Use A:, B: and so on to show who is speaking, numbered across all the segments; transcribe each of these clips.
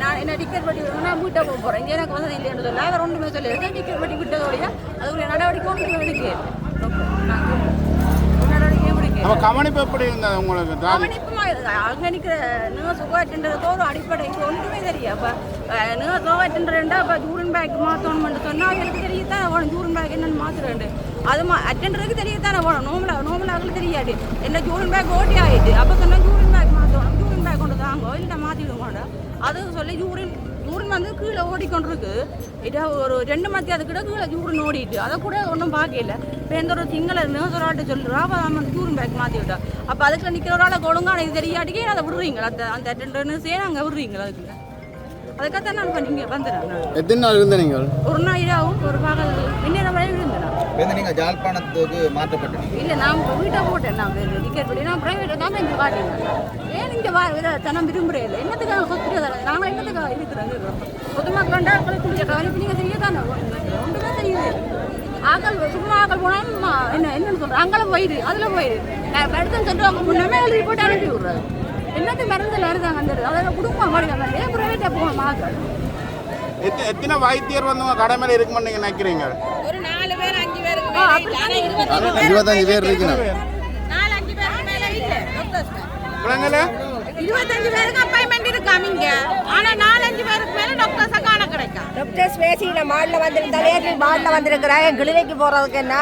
A: நான் என்ன டிக்கெட் பட்டி விடணும் நான் வீட்டை போக போகிறேன் இங்கே எனக்கு வசதி இல்லைன்னு சொல்ல அவர் ஒன்றுமே சொல்லி டிக்கெட் பட்டி விட்டதோடைய அதுக்குரிய நடவடிக்கை ஒன்றும் எடுக்க நடவடிக்கை
B: அப்ப கவனிப்பு எப்படி இருந்தது உங்களுக்கு
A: கவனிப்புமா அங்கே நிற்கிற நீங்கள் சுகாட்டுன்றது ஒரு அடிப்படை. ஒன்றுமே தெரியும் அப்போ நீங்கள் சுகாட்டுன்றா அப்போ ஜூரன் பேக் மாற்றணும்னு சொன்னால் அவங்களுக்கு தெரியத்தான் வேணும். ஜூரன் பேக் என்னன்னு மாற்றுறேன் அது மா அட்டன்றதுக்கு தெரியத்தானே வேணும். நோமலா நோமலாங்களுக்கு தெரியாது. என்ன ஜூரன் பேக் ஓட்டி ஆகிட்டு அப்போ சொன்னால் ஜூரன் பேக் மாற்றணும் பேக் கொண்டு தாங்க இல்லை மாற்றிடுவோம் அது சொல்லி யூரின் யூரின் வந்து கீழே ஓடிக்கொண்டிருக்கு. இதை ஒரு ரெண்டு மத்தி அது கூட கீழே யூரின் ஓடிட்டு அதை கூட ஒன்றும் பார்க்கல. இப்போ எந்த ஒரு திங்களை நேசராட்டு சொல்கிறா அப்போ நம்ம யூரின் பேக் மாற்றி விட்டா. அப்போ அதுக்குள்ள நிற்கிற ஒரு ஆளை ஒழுங்கான இது தெரியாட்டிக்கே அதை விடுறீங்களா? அந்த அந்த அட்டெண்டர்னு சேர அங்கே விடுறீங்களா அதுக்குள்ள? அதுக்காகத்தான் நான் இப்போ நீங்கள் வந்துடுறேன் நான்.
B: எத்தனை நாள் இருந்த நீங்கள்?
A: ஒரு நாள் இதாகும் ஒரு பகல் பின்னர் வரை விழுந்தேன்
C: வந்து நீங்கள் ஜாழ்ப்பாணத்துக்கு மாற்றப்பட்டீங்க.
A: இல்லை நான் வீட்டை போட்டேன். நான் டிக்கெட் பண்ணி நான் ப்ரைவேட்டை தான் இங்கே காட்டினேன் ஏன் இங்கே வா தனம் விரும்புகிறேன் இல்லை என்னத்துக்காக ஹாஸ்பிட்டல் நாங்கள் என்னத்துக்காக இருக்கிறோம்? பொதுமக்கள் வேண்டாம் அவங்களுக்கு கவனிப்பு நீங்கள் செய்ய தானே ஒன்றுமே செய்யுது ஆக்கள் சும்மா ஆக்கள் போனாலும் என்ன என்னன்னு சொல்கிறேன் அங்கெல்லாம் போயிடு அதில் போயிடு. நான் எடுத்து சொல்லுவாங்க முன்னமே எழுதி போட்டு அனுப்பி விட்றாரு என்னத்து மருந்தில் வருதாங்க அந்த அதில் குடும்பம் மாடிக்காங்க ஏன் ப்ரைவேட்டாக போகணும் ஆக்கள்?
B: எத்த- எத்தனை வைத்தியர் வந்து உங்க கடமையில இருக்குமென்னு நீங்க நினைக்கிறீங்க?
D: ஒரு நாலு பேர் அஞ்சு இருபத்தஞ்சு பேர்
C: இருக்கணும்.
D: இருபத்தஞ்சு பேருக்கு அப்பாயின்மெண்ட் இருக்காமிங்க ஆனா நாலஞ்சு பேருக்கு மேல டாக்டர்ஸை காண கிடைக்கும்.
E: டாக்டர்ஸ் பேசி நான் மாடில் வந்திருந்தேன் நேற்று மாடில் வந்திருக்கிறேன் கிளினிக்கு போகிறதுக்கு என்ன?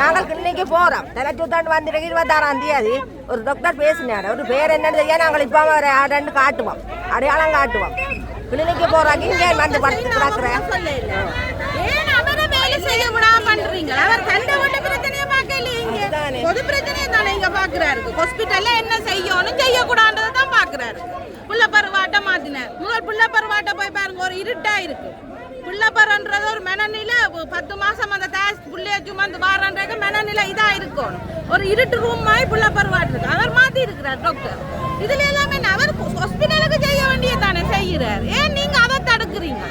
E: நாங்கள் கிளினிக்கு போகிறோம் தலைச்சுத்தாண்டு வந்திருக்கு இருபத்தாறாம் தேதி. ஒரு டாக்டர் பேசினார். ஒரு பேர் என்னன்னு தெரியா நாங்கள் இப்போ ஒரு ரெண்டு காட்டுவோம். அடையாளம் காட்டுவோம். கிளினிக்கு போகிறாங்க இங்கே வந்து படுத்து கிடக்குறேன்.
D: வேலை செய்ய விடாம பண்றீங்க அவர் தண்டை விட்ட பிரச்சனையை பார்க்கலையே பொது பிரச்சனையை தானே இங்க பாக்குறாரு ஹாஸ்பிட்டல்ல என்ன செய்யணும் செய்யக்கூடாதுன்றதை தான் பாக்குறாரு புள்ள பருவாட்ட மாத்தினார். முதல் புள்ள பருவாட்ட போய் பாருங்க ஒரு இருட்டா இருக்கு. புள்ள பருன்றது ஒரு மெனநில பத்து மாசம் அந்த தேஸ் புள்ளைய சுமந்து வாரன்றது மெனநில இதா இருக்கும் ஒரு இருட்டு ரூம் மாதிரி புள்ள பருவாட்டு இருக்கு. அவர் மாத்தி இருக்கிறார் டாக்டர் இதுல எல்லாமே? அவர் ஹாஸ்பிட்டலுக்கு செய்ய வேண்டிய தானே செய்யறார் ஏன் நீங்க அதை தடுக்கிறீங்க?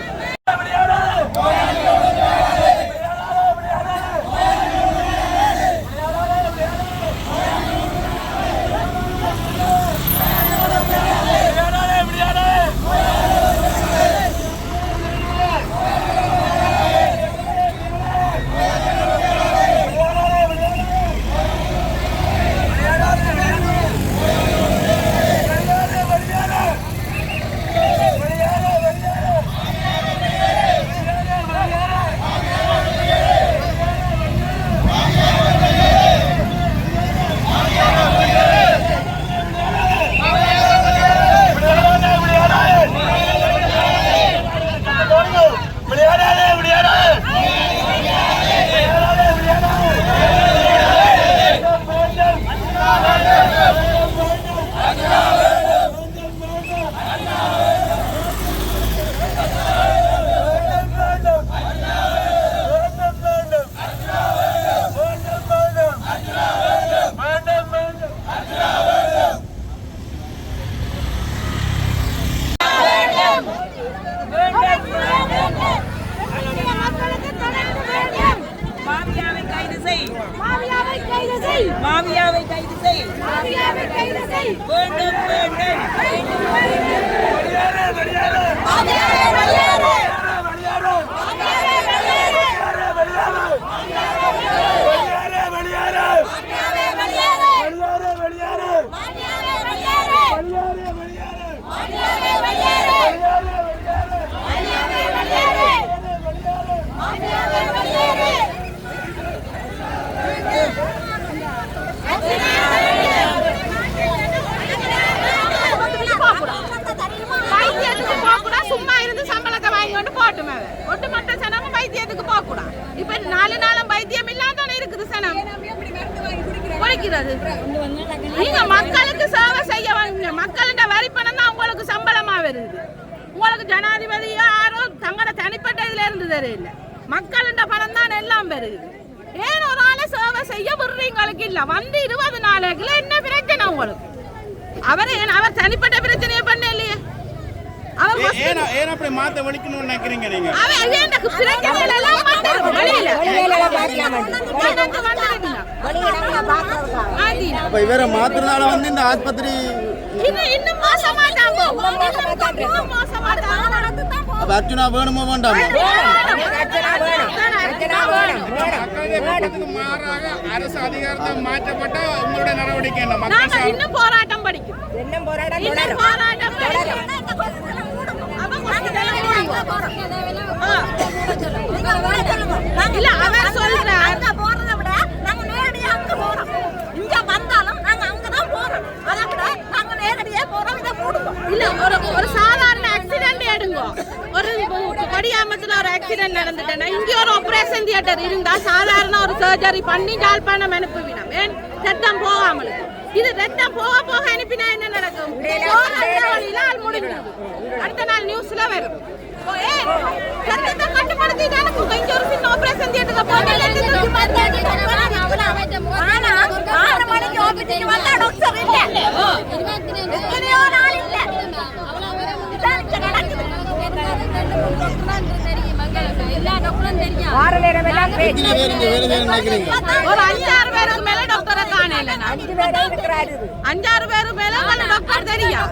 D: ஜனாதிபதி யாரோ தங்களோட தனிப்பட்ட இதுல இருந்து தெரியல மக்கள்கிட்ட பணம் தான் எல்லாம் வருது ஏன் ஒரு ஆளை சேவை செய்ய விடுறீங்களுக்கு இல்ல? வந்து இருபது நாளைக்குள்ள என்ன பிரச்சனை உங்களுக்கு? அவர் ஏன் அவர் தனிப்பட்ட பிரச்சனையை பண்ண இல்லையே?
C: இவரை மாத்துறதால வந்து இந்த ஆஸ்பத்திரி
D: இன்னும் இன்னும் மோசமா
C: அப்ப அர்ச்சுனா வேணுமோ வேண்டாமோ
B: அரசு அதிகாரத்தை மாற்றப்பட்ட உங்களுடைய நடவடிக்கை என்ன மக்கள்
D: இன்னும் போராட்டம் படிக்கும்
E: என்ன போராட்டம்
D: இன்னும்
E: தொடரும்
D: போராட்டம். இல்ல அவன் சொல்றான்
F: போறதை விட நாங்க நேரடியா அங்க போறோம் இங்க வந்தாலும் நாங்க அங்கதான் போறோம் அதை விட நாங்க நேரடியா போறோம் இதை மூடுவோம்
D: இல்ல ஒரு ஒரு சாதாரண ஆக்சிடென்ட் எடுங்க ஒரு கொடியாமத்துல ஒரு ஆக்சிடென்ட் நடந்துட்டேன்னா இங்கே ஒரு ஆப்ரேஷன் தியேட்டர் இருந்தால் சாதாரண ஒரு சர்ஜரி பண்ணி ஜாழ்ப்பாணம் அனுப்புவினோம் ஏன்? ரத்தம் போகாமலுக்கு இது ரத்தம் போக போக அனுப்பினா என்ன நடக்கும்? போராட்ட அடுத்த நாள் நியூஸ்ல வரும். ரத்தத்தை கட்டுப்படுத்தி தானே இங்க ஒரு சின்ன ஆபரேஷன் தியேட்டர்
F: ஆனா ஆறு மணிக்கு ஆபீஸுக்கு வந்தா டாக்டர் இல்ல எத்தனையோ நாள் இல்ல இதான் இங்க நடக்குது
E: வார நேரம் எல்லாம் பேச்சு
C: எத்தனை பேர் இங்க வேலை செய்ய நினைக்கிறீங்க
D: ஒரு அஞ்சாறு பேருக்கு மேல டாக்டரை காணல அஞ்சாறு பேரு மேல டாக்டர் தெரியும்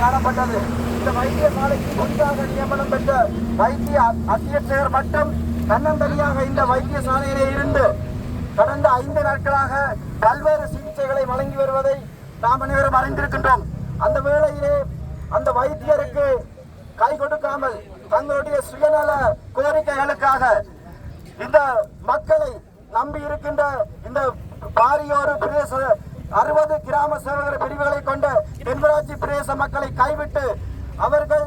G: காணப்பட்டது. இந்த வைத்தியசாலைக்கு புதிதாக நியமனம் பெற்ற வைத்திய அத்தியட்சகர் மட்டும் தன்னந்தனியாக இந்த வைத்தியசாலையிலே இருந்து கடந்த ஐந்து நாட்களாக பல்வேறு சிகிச்சைகளை வழங்கி வருவதை நாம் அனைவரும் அறிந்திருக்கின்றோம். அந்த வேளையிலே அந்த வைத்தியருக்கு கை கொடுக்காமல் தங்களுடைய சுயநல கோரிக்கைகளுக்காக இந்த மக்களை நம்பி இருக்கின்ற இந்த பாரியோரு பிரதேச அறுபது கிராம சேவகர் பிரிவுகளை கொண்ட தென்மராட்சி பிரதேச மக்களை கைவிட்டு அவர்கள்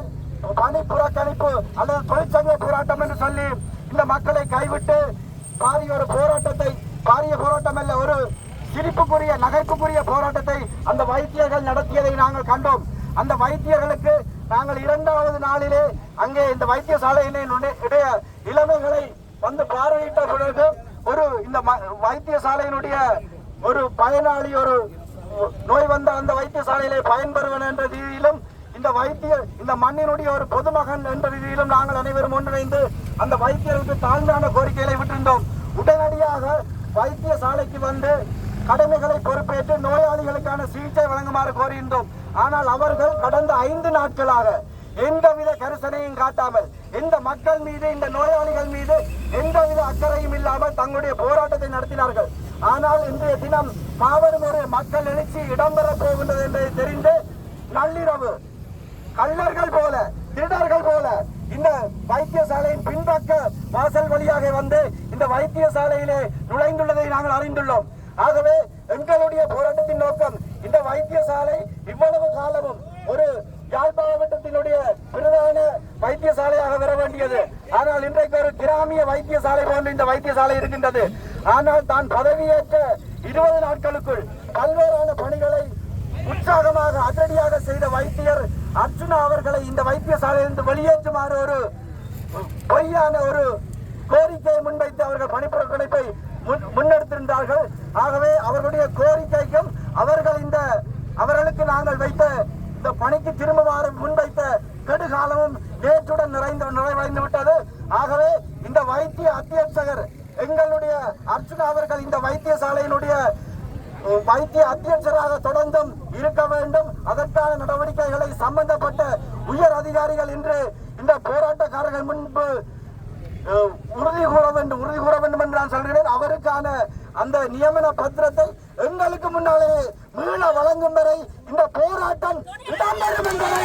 G: பணி புறக்கணிப்பு அல்லது தொழிற்சங்க போராட்டம் என்று சொல்லி இந்த மக்களை கைவிட்டு பாரிய ஒரு போராட்டத்தை பாரிய போராட்டம் அல்ல ஒரு சிரிப்புக்குரிய நகைப்புக்குரிய போராட்டத்தை அந்த வைத்தியர்கள் நடத்தியதை நாங்கள் கண்டோம். அந்த வைத்தியர்களுக்கு நாங்கள் இரண்டாவது நாளிலே அங்கே இந்த வைத்தியசாலையிலே இளமைகளை இடைய வந்து பார்வையிட்ட பிறகு ஒரு இந்த ம- வைத்தியசாலையினுடைய ஒரு பயனாளி ஒரு நோய் வந்த அந்த வைத்தியசாலையிலே பயன்பெறுவன் என்ற ரீதியிலும் இந்த வைத்தியர் இந்த மண்ணினுடைய ஒரு பொதுமகன் என்ற ரீதியிலும் நாங்கள் அனைவரும் ஒன்றிணைந்து அந்த வைத்தியருக்கு தாழ்ந்தான கோரிக்கைகளை விட்டிருந்தோம். உடனடியாக வைத்தியசாலைக்கு வந்து கடமைகளை பொறுப்பேற்று நோயாளிகளுக்கான சிகிச்சை வழங்குமாறு கோரியிருந்தோம். ஆனால் அவர்கள் கடந்த ஐந்து நாட்களாக எந்தவித கரிசனையும் காட்டாமல் இந்த மக்கள் மீது இந்த நோயாளிகள் மீது எந்தவித அக்கறையும் இல்லாமல் தங்களுடைய போராட்டத்தை நடத்தினார்கள். ஆனால் இன்றைய தினம் மாபெரும் ஒரு மக்கள் எழுச்சி இடம்பெறப் போகின்றது என்பதை தெரிந்து நள்ளிரவு கள்ளர்கள் போல திருடர்கள் போல இந்த வைத்தியசாலையின் பின்பக்க வாசல் வழியாக வந்து இந்த வைத்தியசாலையிலே நுழைந்துள்ளதை நாங்கள் அறிந்துள்ளோம். ஆகவே எங்களுடைய போராட்டத்தின் நோக்கம் இந்த வைத்தியசாலை இவ்வளவு காலமும் ஒரு யாழ் மாவட்டத்தினுடைய பிரதான வைத்தியசாலையாக வர வேண்டியது. ஆனால் இன்றைக்கு ஒரு கிராமிய வைத்தியசாலை போன்ற இந்த வைத்தியசாலை இருக்கின்றது. ஆனால் தான் பதவியேற்ற இருபது நாட்களுக்குள் பல்வேறான பணிகளை உற்சாகமாக அதிரடியாக செய்த வைத்தியர் அர்ஜுனா அவர்களை இந்த வைத்தியசாலையிலிருந்து வெளியேற்றுமாறு ஒரு பொய்யான ஒரு கோரிக்கையை முன்வைத்து அவர்கள் பணிப்புறக்கணிப்பை முன்- முன்னெடுத்திருந்தார்கள். ஆகவே அவர்களுடைய கோரிக்கைக்கும் அவர்கள் இந்த அவர்களுக்கு நாங்கள் வைத்த இந்த பணிக்கு திரும்புமாறு முன்வைத்த கெடுகாலமும் நேற்றுடன் நிறைந்து நிறைவடைந்து விட்டது ஆகவே இந்த வைத்திய அத்தியட்சகர் எங்களுடைய அர்ச்சுனா அவர்கள் இந்த வைத்தியசாலையினுடைய வைத்திய அத்தியட்சராக தொடர்ந்தும் இருக்க வேண்டும். அதற்கான நடவடிக்கைகளை சம்பந்தப்பட்ட உயர் அதிகாரிகள் இன்று இந்த போராட்டக்காரர்கள் முன்பு உறுதி கூற வேண்டும் உறுதி கூற வேண்டும் என்று நான் சொல்கிறேன். அவருக்கான அந்த நியமன பத்திரத்தை எங்களுக்கு முன்னாலே மீள வழங்கும் வரை இந்த போராட்டம் இடம்பெறும் என்பதை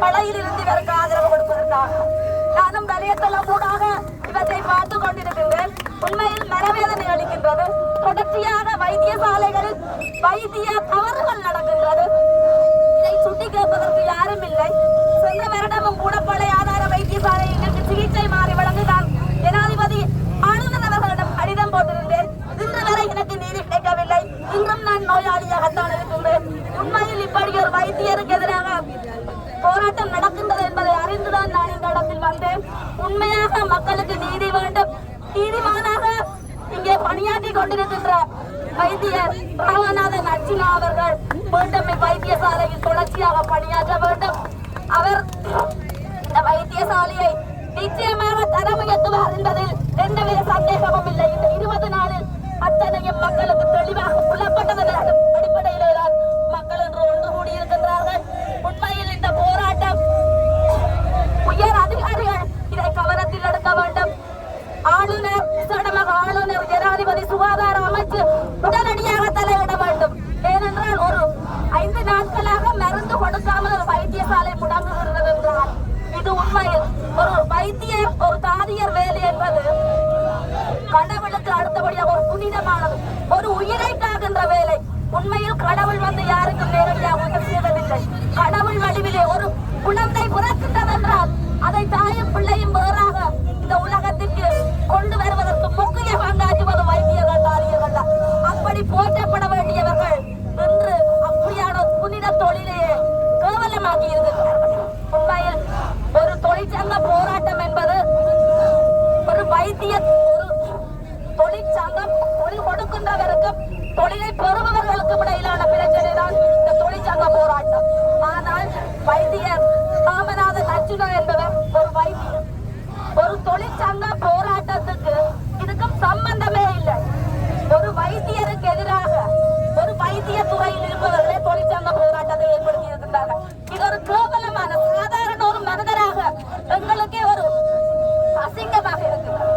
F: படையில் இருந்து இவருக்கு ஆதரவு கொடுப்பதற்காக. நானும் வலையத்தளம் ஊடாக இவற்றை பார்த்து கொண்டிருக்கின்றேன். உண்மையில் மனவேதனை அளிக்கின்றது. தொடர்ச்சியாக வைத்தியசாலைகளில் வைத்திய தவறுகள் நடக்கின்றது. இதை சுட்டி கேட்பதற்கு யாரும் இல்லை. சென்ற வருடமும் கூட பழைய ஆதார வைத்தியசாலை எங்களுக்கு சிகிச்சை மாறி வழங்கி நான் ஜனாதிபதி ஆளுநர் அவர்களிடம் கடிதம் போட்டிருந்தேன். இன்று வரை எனக்கு நீதி கிடைக்கவில்லை. இன்றும் நான் நோயாளியாகத்தான் இருக்கின்றேன். உண்மையில் இப்படி ஒரு வைத்தியருக்கு எதிராக போராட்டம் நடக்கின்றது என்பதை அறிந்துதான் நான் இந்த இடத்தில் வந்தேன். உண்மையாக மக்களுக்கு நீதி வேண்டும். நீதிமானாக இங்கே பணியாற்றி கொண்டிருக்கின்ற வைத்தியர் ராமநாதன் அர்ஜுனா அவர்கள் மீண்டும் வைத்தியசாலையில் தொடர்ச்சியாக பணியாற்ற வேண்டும். அவர் இந்த வைத்தியசாலையை நிச்சயமாக தரம் உயர்த்துவார் என்பதில் எந்தவித சந்தேகமும் இல்லை. இந்த இருபது நாளில் அத்தனையும் மக்களுக்கு தெளிவாக புலப்பட்டதன் அடிப்படையிலே தான் மக்கள் இன்று ஒன்று கூடியிருக்கின்றார்கள் உண்மையில் இந்த போராட்டம் உயர் அதிகாரிகள் இதை வேண்டும். ஆளுநர் விசேடமாக ஆளுநர் ஜனாதிபதி சுகாதார அமைச்சு உடனடியாக தலையிட வேண்டும். ஏனென்றால் ஒரு ஐந்து நாட்களாக மருந்து கொடுக்காமல் ஒரு வைத்தியசாலை முடங்குகிறது என்றால் இது உண்மையில் ஒரு வைத்தியர் ஒரு தாதியர் வேலை என்பது கடவுளுக்கு அடுத்தபடியாக ஒரு புனிதமானது. ஒரு உயிரை காக்கின்ற வேலை. உண்மையில் கடவுள் வந்து யாருக்கும் நேரடியாக உதவி செய்வதில்லை. கடவுள் வடிவிலே ஒரு குழந்தை பிறக்கின்றதென்றால் அதை தாயும் பிள்ளையும் வேறாக இந்த உலகத்திற்கு கொண்டு வருவதற்கு முக்கிய பங்காற்றுவது வைத்தியர்கள் தாதியர்கள் தான். அப்படி போற்றப்பட வேண்டியவர்கள் என்று அப்படியான புனித தொழிலையே கேவலமாக்கி இருக்கிறார்கள் உண்மையில் ஒரு தொழிற்சங்க போராட்டம் என்பது ஒரு வைத்திய ஒரு தொழிற்சங்கம் தொழில் கொடுக்கின்றவருக்கும் தொழிலை பெறுபவர்களுக்கும் இடையிலான பிரச்சனை தான் இந்த தொழிற்சங்க போராட்டம். ஆனால் வைத்தியர் ராமநாதன் அர்ஜுனா என்பவர் ஒரு வைத்தியர். ஒரு தொழிற்சங்க போராட்டத்துக்கு இதுக்கும் சம்பந்தமே இல்லை. ஒரு வைத்தியருக்கு எதிராக ஒரு வைத்திய துறையில் இருப்பவர்களே தொழிற்சங்க போராட்டத்தை ஏற்படுத்தி இருக்கின்றார்கள் இது ஒரு கேவலமான சாதாரண ஒரு மனிதராக எங்களுக்கே ஒரு அசிங்கமாக இருக்கிறது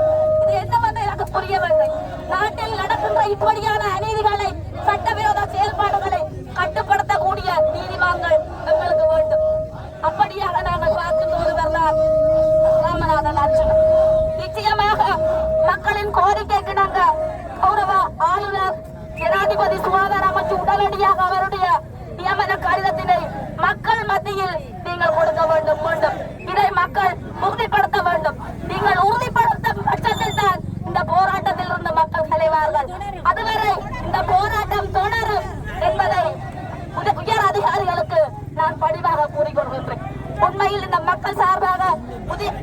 F: இது என்ன வந்து எனக்கு புரியவில்லை. நாட்டில் நடக்கின்ற இப்படியா அநீதிகளை சட்டவிரோத செயல்பாடுகளை கட்டுப்படுத்தக்கூடிய நீதிமன்றங்கள் எங்களுக்கு வேண்டும் அப்படியாக நாங்கள் பார்க்கின்ற ஒருவர் தான் ராமநாதன் அர்ஜுனன் நிச்சயமாக மக்களின் கோரிக்கைக்கு நாங்கள் கௌரவ ஆளுநர் ஜனாதிபதி சுகாதார அமைச்சு உடனடியாக அவருடைய நியமன கடிதத்தினை மக்கள் மத்தியில் நீங்கள் கொடுக்க வேண்டும் வேண்டும். இதை மக்கள் உறுதிப்படுத்த வேண்டும். நீங்கள் உறுதிப்படுத்தும் பட்சத்தில் தான் இந்த போராட்டத்தில் இருந்து மக்கள் கலைவார்கள் அதுவரை இந்த போராட்டம் தொடரும் என்பதை உயர் அதிகாரிகளுக்கு நான் பணிவாக கூறிக்கொள்கின்றேன். உண்மையில் இந்த மக்கள் சார்பாக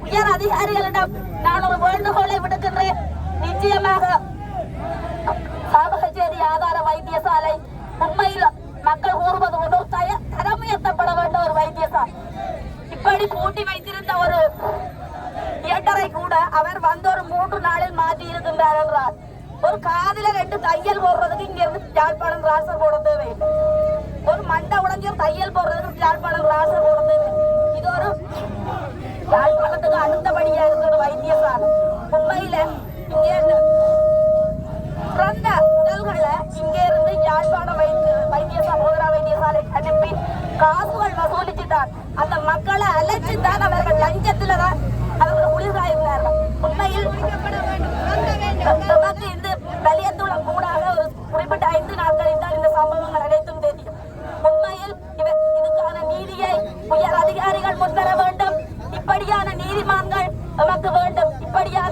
F: உயர் அதிகாரிகளிடம் நான் ஒரு வேண்டுகோளை விடுக்கின்றேன். நிச்சயமாக சாவகச்சேரி ஆதார வைத்தியசாலை உண்மையில் மக்கள் கூறுவது ஒன்று. தய- தரம் உயர்த்தப்பட வேண்டிய ஒரு வைத்தியசாலை. இப்படி பூட்டி வைத்திருந்த ஒரு தியேட்டரை கூட அவர் வந்த ஒரு மூன்று நாளில் மாற்றி இருக்கின்றார் என்றார். ஒரு காதில ரெண்டு தையல் போடுறதுக்கு இங்க இருந்து யாழ்ப்பாணம் ராசர் போட தேவையில்லை ஒரு மண்டை உடஞ்சி ஒரு தையல் போடுறதுக்கு யாழ்ப்பாணம் ராசர் போட தேவையில்லை இது ஒரு யாழ்ப்பாணத்துக்கு அடுத்தபடியா இருக்கிற வைத்தியசாலை. உண்மையில இங்க பிறந்த உடல்களை இங்கே இருந்து யாழ்ப்பாண வைத்திய வைத்திய சகோதரா வைத்தியசாலை அனுப்பி காசுகள் வசூலிச்சுட்டார் அந்த மக்களை அழைச்சுதான் அவர்கள் லஞ்சத்துல தான் அவர்கள் உயிர்காயிருந்தார்கள் உண்மையில் நமக்கு இந்த வலியத்துளம் கூடாக ஒரு குறிப்பிட்ட ஐந்து நாட்களில் தான் இந்த சம்பவங்கள் அனைத்தும் தெரியும். உண்மையில் இதுக்கான நீதியை உயர் அதிகாரிகள் முன்வர வேண்டும். இப்படியான நீதிமான்கள் நமக்கு வேண்டும். இப்படியான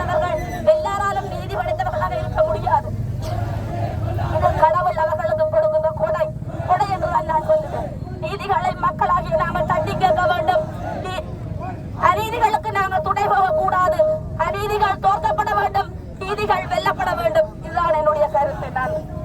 F: எல்லாராலும் நீதி படைத்தவர்களாக இருக்க முடியாது இது கடவுள் அவர்களுக்கு கொடுக்கின்ற கொடை கொடை என்றுதான் நான் சொல்லுவேன் நீதிகளை மக்களாகிய நாங்கள் தட்டி கேட்க வேண்டும் நீ- அநீதிகளுக்கு நாங்கள் துணை போக கூடாது அநீதிகள் தோற்கப்பட வேண்டும் நீதிகள் வெல்லப்பட வேண்டும் இதுதான் என்னுடைய கருத்து. நான்
G: வேண்டும்.